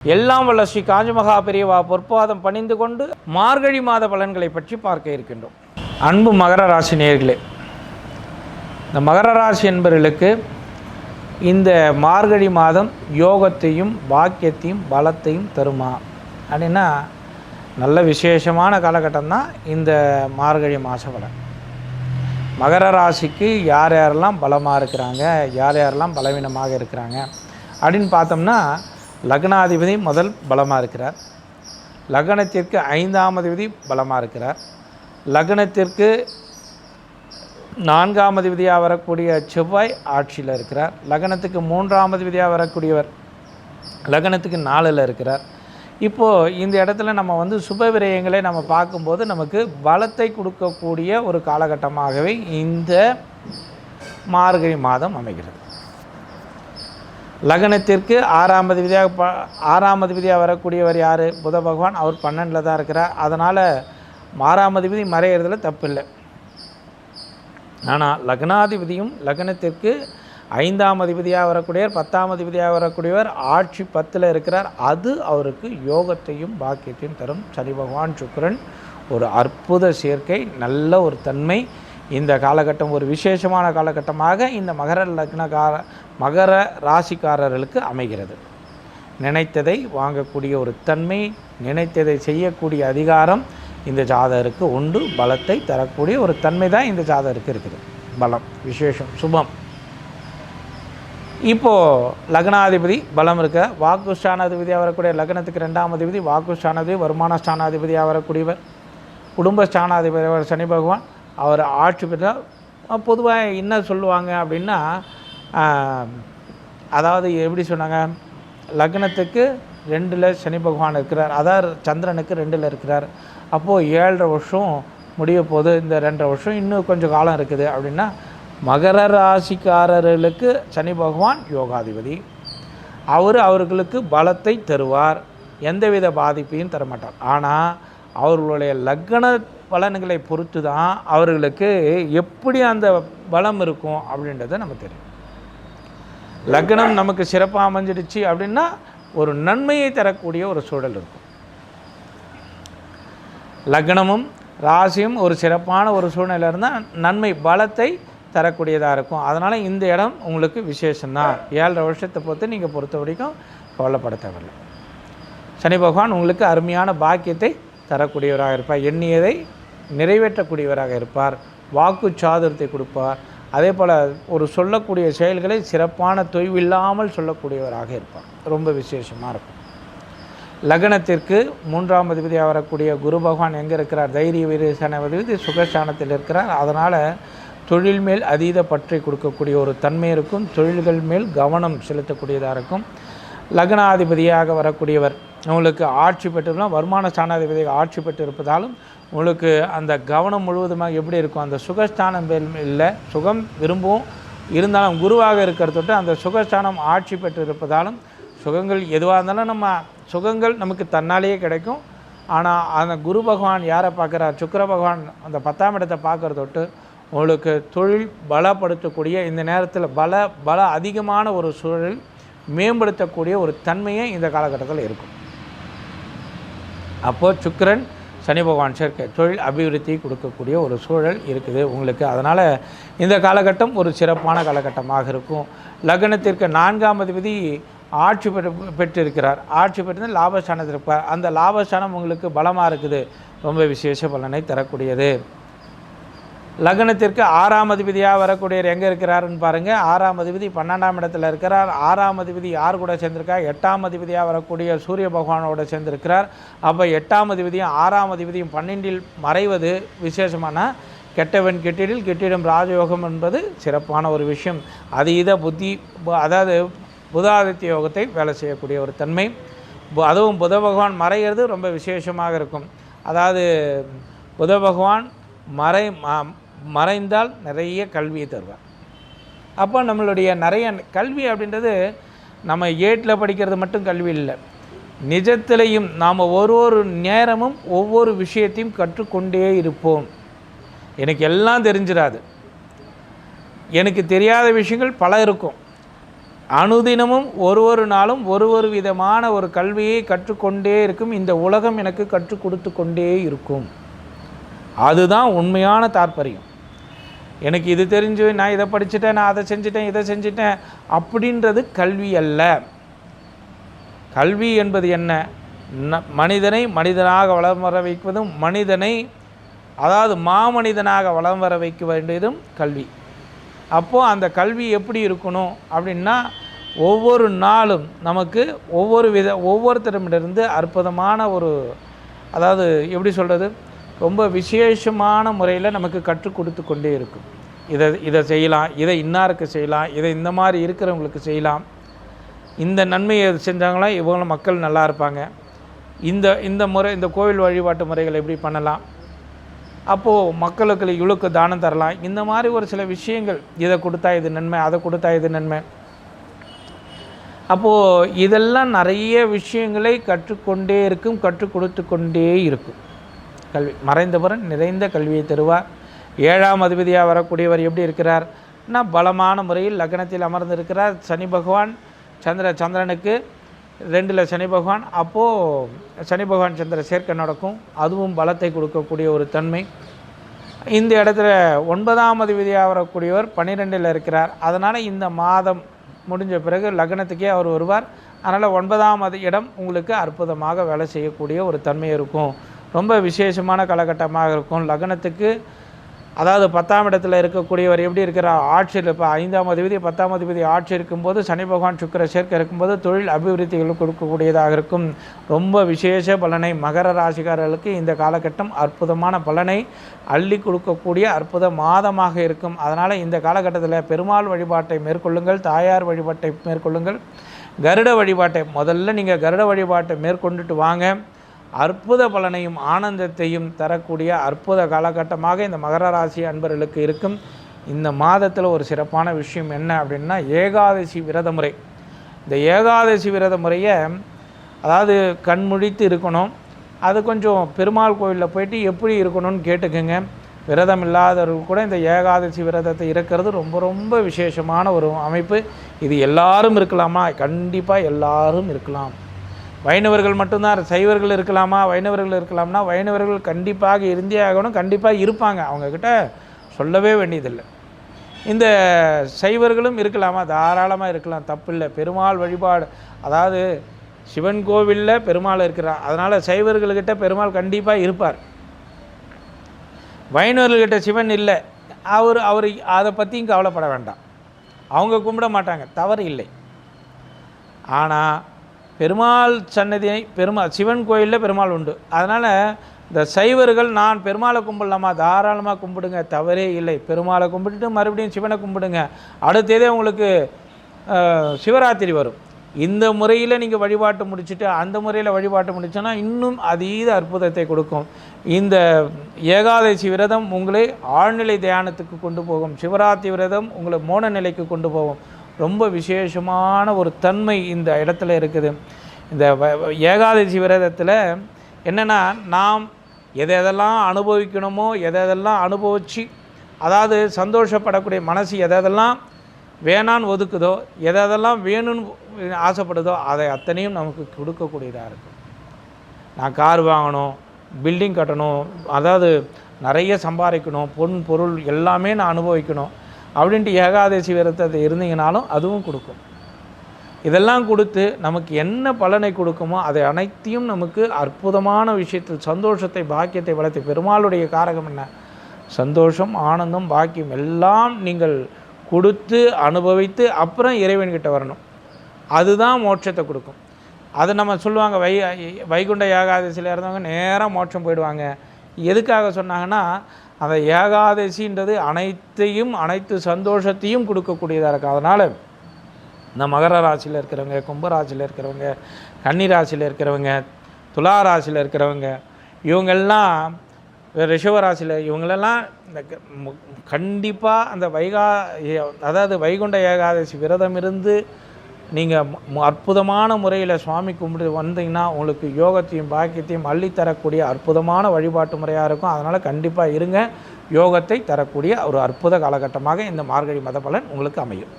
எல்லாம் வல்ல ஸ்ரீ காஞ்சிமகா பெரியவா பொற்பாதம் பணிந்து கொண்டு மார்கழி மாத பலன்களை பற்றி பார்க்க இருக்கின்றோம். அன்பு மகர ராசி நேர்களே இந்த மகர ராசி என்பவர்களுக்கு இந்த மார்கழி மாதம் யோகத்தையும் பாக்கியத்தையும் பலத்தையும் தருமா? அப்படின்னா நல்ல விசேஷமான காலகட்டம் தான் இந்த மார்கழி மாத பலன். மகர ராசிக்கு யார் யாரெல்லாம் பலமாக இருக்கிறாங்க யார் யாரெல்லாம் பலவீனமாக இருக்கிறாங்க அப்படின்னு பார்த்தோம்னா லக்னாதிபதி முதல் பலமாக இருக்கிறார். லக்னத்திற்கு ஐந்தாம் அதிபதி பலமாக இருக்கிறார். லக்னத்திற்கு நான்காம் அதிபதியாக வரக்கூடிய செவ்வாய் ஆட்சியில் இருக்கிறார். லக்னத்துக்கு மூன்றாம் அதிபதியாக வரக்கூடியவர் லக்னத்துக்கு நாலில் இருக்கிறார். இப்போது இந்த இடத்துல நம்ம வந்து சுப விரயங்களை நம்ம பார்க்கும்போது நமக்கு பலத்தை கொடுக்கக்கூடிய ஒரு காலகட்டமாகவே இந்த மார்கழி மாதம் அமைகிறது. லக்னத்திற்கு ஆறாம் அதிபதியாக ப ஆறாம் அதிபதியாக வரக்கூடியவர் யார்? புத பகவான். அவர் பன்னெண்டில் தான் இருக்கிறார். அதனால் ஆறாம் அதிபதி மறையிறதுல தப்பில்லை. ஆனால் லக்னாதிபதியும் லக்னத்திற்கு ஐந்தாம் அதிபதியாக வரக்கூடியவர் பத்தாம் அதிபதியாக வரக்கூடியவர் ஆட்சி பத்தில் இருக்கிறார். அது அவருக்கு யோகத்தையும் பாக்கியத்தையும் தரும். சனி பகவான் சுக்கரன் ஒரு அற்புத சேர்க்கை நல்ல ஒரு தன்மை. இந்த காலகட்டம் ஒரு விசேஷமான காலகட்டமாக இந்த மகர லக்னகார மகர ராசிக்காரர்களுக்கு அமைகிறது. நினைத்ததை வாங்கக்கூடிய ஒரு தன்மை நினைத்ததை செய்யக்கூடிய அதிகாரம் இந்த ஜாதகருக்கு உண்டு. பலத்தை தரக்கூடிய ஒரு தன்மை தான் இந்த ஜாதகருக்கு இருக்குது. பலம் விசேஷம் சுபம். இப்போது லக்னாதிபதி பலம் இருக்க வாக்குஸ்தானாதிபதியாக வரக்கூடிய லக்னத்துக்கு ரெண்டாம் அதிபதி வாக்குஸ்தானாதிபதி வருமான ஸ்தானாதிபதியாக வரக்கூடியவர் குடும்ப ஸ்தானாதிபதி சனி பகவான் அவர் ஆட்சி பெற்றால் பொதுவாக என்ன சொல்லுவாங்க அப்படின்னா அதாவது எப்படி சொன்னாங்க லக்னத்துக்கு ரெண்டில் சனி பகவான் இருக்கிறார் அதாவது சந்திரனுக்கு ரெண்டில் இருக்கிறார். அப்போது ஏழரை வருஷம் முடிய போது இந்த ரெண்டரை வருஷம் இன்னும் கொஞ்சம் காலம் இருக்குது அப்படின்னா மகர ராசிக்காரர்களுக்கு சனி பகவான் யோகாதிபதி. அவர் அவர்களுக்கு பலத்தை தருவார் எந்தவித பாதிப்பையும் தரமாட்டார். ஆனால் அவர்களுடைய லக்ன பலன்களை பொறுத்து தான் அவர்களுக்கு எப்படி அந்த பலம் இருக்கும் அப்படின்றத நம்ம தெரியும். லக்னம் நமக்கு சிறப்பாக அமைஞ்சிடுச்சு அப்படின்னா ஒரு நன்மையை தரக்கூடிய ஒரு சூழல் இருக்கும். லக்னமும் ராசியும் ஒரு சிறப்பான ஒரு சூழ்நிலை இருந்தால் நன்மை பலத்தை தரக்கூடியதாக இருக்கும். அதனால் இந்த இடம் உங்களுக்கு விசேஷம்தான் ஏழரை வருஷத்தை பொறுத்து நீங்கள் பொறுத்த வரைக்கும் கவலைப்பட தேவையில்லை. சனி பகவான் உங்களுக்கு அருமையான பாக்கியத்தை தரக்கூடியவராக இருப்பார். எண்ணியதை நிறைவேற்றக்கூடியவராக இருப்பார். வாக்கு சாதுரத்தை கொடுப்பார். அதே போல் ஒரு சொல்லக்கூடிய செயல்களை சிறப்பான தொய்வில்லாமல் சொல்லக்கூடியவராக இருப்பார். ரொம்ப விசேஷமாக இருக்கும். லக்னத்திற்கு மூன்றாம் அதிபதியாக வரக்கூடிய குரு பகவான் எங்கே இருக்கிறார்? தைரிய வீரசான அதிபதி சுகஸ்தானத்தில் இருக்கிறார். அதனால் தொழில் மேல் அதீத பற்றை கொடுக்கக்கூடிய ஒரு தன்மை இருக்கும். தொழில்கள் மேல் கவனம் செலுத்தக்கூடியதாக இருக்கும். லக்னாதிபதியாக வரக்கூடியவர் உங்களுக்கு ஆட்சி பெற்றிருந்தால் வருமான ஸ்தானாதிபதிகள் ஆட்சி பெற்று இருப்பதாலும் உங்களுக்கு அந்த கவனம் முழுவதுமாக எப்படி இருக்கும்? அந்த சுகஸ்தானம் மேல் இல்லை சுகம் விரும்பும் இருந்தாலும் குருவாக இருக்கிறதோட்டு அந்த சுகஸ்தானம் ஆட்சி பெற்று இருப்பதாலும் சுகங்கள் எதுவாக இருந்தாலும் நம்ம சுகங்கள் நமக்கு தன்னாலேயே கிடைக்கும். ஆனால் அந்த குரு பகவான் யாரை பார்க்குறார்? சுக்கிர பகவான் அந்த பத்தாம் இடத்தை பார்க்குறதொட்டு உங்களுக்கு தொழில் பலப்படுத்தக்கூடிய இந்த நேரத்தில் பல பல அதிகமான ஒரு சூழல் மேம்படுத்தக்கூடிய ஒரு தன்மையே இந்த காலகட்டத்தில் இருக்கும். அப்போது சுக்கரன் சனி பகவான் சேர்க்கை தொழில் அபிவிருத்தி கொடுக்கக்கூடிய ஒரு சூழல் இருக்குது உங்களுக்கு. அதனால் இந்த காலகட்டம் ஒரு சிறப்பான காலகட்டமாக இருக்கும். லக்னத்திற்கு நான்காம் அதிபதி ஆட்சி பெற்று பெற்றிருக்கிறார். ஆட்சி பெற்று லாபஸ்தானத்தில் இருப்பார். அந்த லாபஸ்தானம் உங்களுக்கு பலமாக இருக்குது. ரொம்ப விசேஷ பலனை தரக்கூடியது. லக்னத்திற்கு ஆறாம் அதிபதியாக வரக்கூடியவர் எங்கே இருக்கிறாருன்னு பாருங்கள் ஆறாம் அதிபதி பன்னெண்டாம் இடத்துல இருக்கிறார். ஆறாம் அதிபதி யார் கூட சேர்ந்திருக்கா? எட்டாம் அதிபதியாக வரக்கூடிய சூரிய பகவானோட சேர்ந்திருக்கிறார். அப்போ எட்டாம் அதிபதியும் ஆறாம் அதிபதியும் பன்னெண்டில் மறைவது விசேஷமான கெட்டவன் கெட்டிடில் கெட்டிடும் ராஜயோகம் என்பது சிறப்பான ஒரு விஷயம். அது இத புத்தி பு- அதாவது புதாதித்ய யோகத்தை வேலை செய்யக்கூடிய ஒரு தன்மை. பு- அதுவும் புத பகவான் மறைகிறது ரொம்ப விசேஷமாக இருக்கும். அதாவது புத பகவான் மறை மறைந்தால் நிறைய கல்வியை தருவார். அப்போ நம்மளுடைய நிறைய கல்வி அப்படின்றது நம்ம ஏட்டில் படிக்கிறது மட்டும் கல்வி இல்லை. நிஜத்திலையும் நாம் ஒரு ஒரு நேரமும் ஒவ்வொரு விஷயத்தையும் கற்றுக்கொண்டே இருப்போம். எனக்கு எல்லாம் தெரிஞ்சிடாது எனக்கு தெரியாத விஷயங்கள் பல இருக்கும். அனுதினமும் ஒரு ஒரு நாளும் ஒரு ஒரு விதமான ஒரு கல்வியை கற்றுக்கொண்டே இருக்கும். இந்த உலகம் எனக்கு கற்றுக் கொடுத்து கொண்டே இருக்கும். அதுதான் உண்மையான தாற்பயம். எனக்கு இது தெரிஞ்சு நான் இதை படிச்சுட்டேன் நான் அதை செஞ்சுட்டேன் இதை செஞ்சுட்டேன் அப்படின்றது கல்வி அல்ல. கல்வி என்பது என்ன? மனிதனை மனிதனாக வளம் வர வைப்பதும் மனிதனை அதாவது மாமனிதனாக வளம் வர வைக்க வேண்டியதும் கல்வி. அப்போது அந்த கல்வி எப்படி இருக்கணும் அப்படின்னா ஒவ்வொரு நாளும் நமக்கு ஒவ்வொரு வித ஒவ்வொருத்தரிடமிருந்து அற்புதமான ஒரு அதாவது எப்படி சொல்கிறது ரொம்ப விசேஷமான முறையில் நமக்கு கற்றுக் கொடுத்து கொண்டே இருக்கும். இதை இதை செய்யலாம் இதை இன்னாருக்கு செய்யலாம் இதை இந்த மாதிரி இருக்கிறவங்களுக்கு செய்யலாம். இந்த நன்மையை செஞ்சாங்களா இவங்கள மக்கள் நல்லா இருப்பாங்க. இந்த இந்த முறை இந்த கோவில் வழிபாட்டு முறைகள் எப்படி பண்ணலாம்? அப்போது மக்களுக்கு இவ்வளோக்கு தானம் தரலாம். இந்த மாதிரி ஒரு சில விஷயங்கள் இதை கொடுத்தா இது நன்மை அதை கொடுத்தா இது நன்மை. அப்போது இதெல்லாம் நிறைய விஷயங்களை கற்றுக்கொண்டே இருக்கும் கற்றுக் கொடுத்து கொண்டே இருக்கும். கல்வி மறைந்தவரன் நிறைந்த கல்வியை தருவார் ஏழாம் அதிபதியாக வரக்கூடியவர் எப்படி இருக்கிறார்? நான் பலமான முறையில் லக்னத்தில் அமர்ந்திருக்கிறார். சனி பகவான் சந்திர சந்திரனுக்கு ரெண்டில் சனி பகவான். அப்போது சனி பகவான் சந்திர சேர்க்கை நடக்கும். அதுவும் பலத்தை கொடுக்கக்கூடிய ஒரு தன்மை. இந்த இடத்துல ஒன்பதாம் அதிபதியாக வரக்கூடியவர் பன்னிரெண்டில் இருக்கிறார். அதனால் இந்த மாதம் முடிஞ்ச பிறகு லக்னத்துக்கே அவர் வருவார். அதனால் ஒன்பதாம் அது இடம் உங்களுக்கு அற்புதமாக வேலை செய்யக்கூடிய ஒரு தன்மை இருக்கும். ரொம்ப விசேஷமான காலகட்டமாக இருக்கும். லக்னத்துக்கு அதாவது பத்தாம் இடத்துல இருக்கக்கூடியவர் எப்படி இருக்கிறார்? ஆட்சியில் இப்போ ஐந்தாம் அதிபதி பத்தாம் அதிபதி ஆட்சி இருக்கும்போது சனி பகவான் சுக்கிர சேர்க்கை இருக்கும்போது தொழில் அபிவிருத்திகள் கொடுக்கக்கூடியதாக இருக்கும். ரொம்ப விசேஷ பலனை மகர ராசிக்காரர்களுக்கு இந்த காலகட்டம் அற்புதமான பலனை அள்ளி கொடுக்கக்கூடிய அற்புத மாதமாக இருக்கும். அதனால் இந்த காலகட்டத்தில் பெருமாள் வழிபாட்டை மேற்கொள்ளுங்கள் தாயார் வழிபாட்டை மேற்கொள்ளுங்கள். கருட வழிபாட்டை முதல்ல நீங்கள் கருட வழிபாட்டை மேற்கொண்டுட்டு வாங்க. அற்புத பலனையும் ஆனந்தத்தையும் தரக்கூடிய அற்புத காலகட்டமாக இந்த மகர ராசி அன்பர்களுக்கு இருக்கும். இந்த மாதத்தில் ஒரு சிறப்பான விஷயம் என்ன அப்படின்னா ஏகாதசி விரத முறை. இந்த ஏகாதசி விரத முறையை அதாவது கண்முழித்து இருக்கணும். அது கொஞ்சம் பெருமாள் கோயிலில் போயிட்டு எப்படி இருக்கணும்னு கேட்டுக்கோங்க. விரதம் இல்லாதவர்கள் கூட இந்த ஏகாதசி விரதத்தை இருக்கிறது ரொம்ப ரொம்ப விசேஷமான ஒரு அமைப்பு. இது எல்லாரும் இருக்கலாமா? கண்டிப்பாக எல்லாரும் இருக்கலாம். வைணவர்கள் மட்டும்தான் சைவர்கள் இருக்கலாமா வைணவர்கள் இருக்கலாம்னா வைணவர்கள் கண்டிப்பாக இருந்தே ஆகணும் கண்டிப்பாக இருப்பாங்க. அவங்கக்கிட்ட சொல்லவே வேண்டியதில்லை. இந்த சைவர்களும் இருக்கலாமா? தாராளமாக இருக்கலாம். தப்பில்லை. பெருமாள் வழிபாடு அதாவது சிவன் கோவிலில் பெருமாள் இருக்கிறார். அதனால் சைவர்கள்கிட்ட பெருமாள் கண்டிப்பாக இருப்பார். வைணவர்கள்கிட்ட சிவன் இல்லை. அவர் அவர் அதை பற்றியும் கவலைப்பட வேண்டாம். அவங்க கும்பிட மாட்டாங்க. தவறு இல்லை. ஆனால் பெருமாள் சன்னதியை பெருமாள் சிவன் கோயிலில் பெருமாள் உண்டு. அதனால் இந்த சைவர்கள் நான் பெருமாளை கும்பிடலாமா? தாராளமாக கும்பிடுங்க. தவறே இல்லை. பெருமாளை கும்பிட்டுட்டு மறுபடியும் சிவனை கும்பிடுங்க. அடுத்ததே உங்களுக்கு சிவராத்திரி வரும். இந்த முறையில் நீங்கள் வழிபாட்டு முடிச்சுட்டு அந்த முறையில் வழிபாட்டு முடிச்சோன்னா இன்னும் அதீத அற்புதத்தை கொடுக்கும். இந்த ஏகாதசி விரதம் உங்களை ஆழ்நிலை தியானத்துக்கு கொண்டு போகும். சிவராத்திரி விரதம் உங்களை மோன நிலைக்கு கொண்டு போகும். ரொம்ப விசேஷமான ஒரு தன்மை இந்த இடத்துல இருக்குது. இந்த வ- ஏகாதசி விரதத்தில் என்னென்னா நாம் எதை எதெல்லாம் அனுபவிக்கணுமோ எதை எதெல்லாம் அனுபவித்து அதாவது சந்தோஷப்படக்கூடிய மனசு எதை எதெல்லாம் வேணான்னு ஒதுக்குதோ எதை எதெல்லாம் வேணும்னு ஆசைப்படுதோ அதை அத்தனையும் நமக்கு கொடுக்கக்கூடியதாக இருக்கும். நான் கார் வாங்கணும் பில்டிங் கட்டணும் அதாவது நிறைய சம்பாதிக்கணும் பொன் பொருள் எல்லாமே நான் அனுபவிக்கணும். அப்படின்ட்டு ஏகாதசி விரதத்தை இருந்தீங்கனாலும் அதுவும் கொடுக்கும். இதெல்லாம் கொடுத்து நமக்கு என்ன பலனை கொடுக்குமோ அதை அனைத்தையும் நமக்கு அற்புதமான விஷயத்தில் சந்தோஷத்தை பாக்கியத்தை வளர்த்து பெருமாளுடைய காரகம் என்ன? சந்தோஷம் ஆனந்தம் பாக்கியம் எல்லாம் நீங்கள் கொடுத்து அனுபவித்து அப்புறம் இறைவன்கிட்ட வரணும். அதுதான் மோட்சத்தை கொடுக்கும். அது நம்ம சொல்லுவாங்க வை வைகுண்ட ஏகாதசியில் இருந்தவங்க நேராக மோட்சம் போயிடுவாங்க. எதுக்காக சொன்னாங்கன்னா அந்த ஏகாதசின்றது அனைத்தையும் அனைத்து சந்தோஷத்தையும் கொடுக்கக்கூடியதாக இருக்குது அதனால் இந்த மகர ராசியில் இருக்கிறவங்க கும்பராசியில் இருக்கிறவங்க கன்னி ராசியில் இருக்கிறவங்க துலா ராசியில் இருக்கிறவங்க இவங்கெல்லாம் ரிஷவராசியில் இவங்களெல்லாம் இந்த கண்டிப்பாக அந்த வைகா அதாவது வைகுண்ட ஏகாதசி விரதம் இருந்து நீங்கள் அற்புதமான முறையில் சுவாமி கும்பிட்டு வந்தீங்கன்னா உங்களுக்கு யோகத்தையும் பாக்கியத்தையும் அள்ளித்தரக்கூடிய அற்புதமான வழிபாட்டு முறையாக இருக்கும். அதனால் கண்டிப்பாக இருங்க. யோகத்தை தரக்கூடிய ஒரு அற்புத காலகட்டமாக இந்த மார்கழி மத பலன் உங்களுக்கு அமையும்.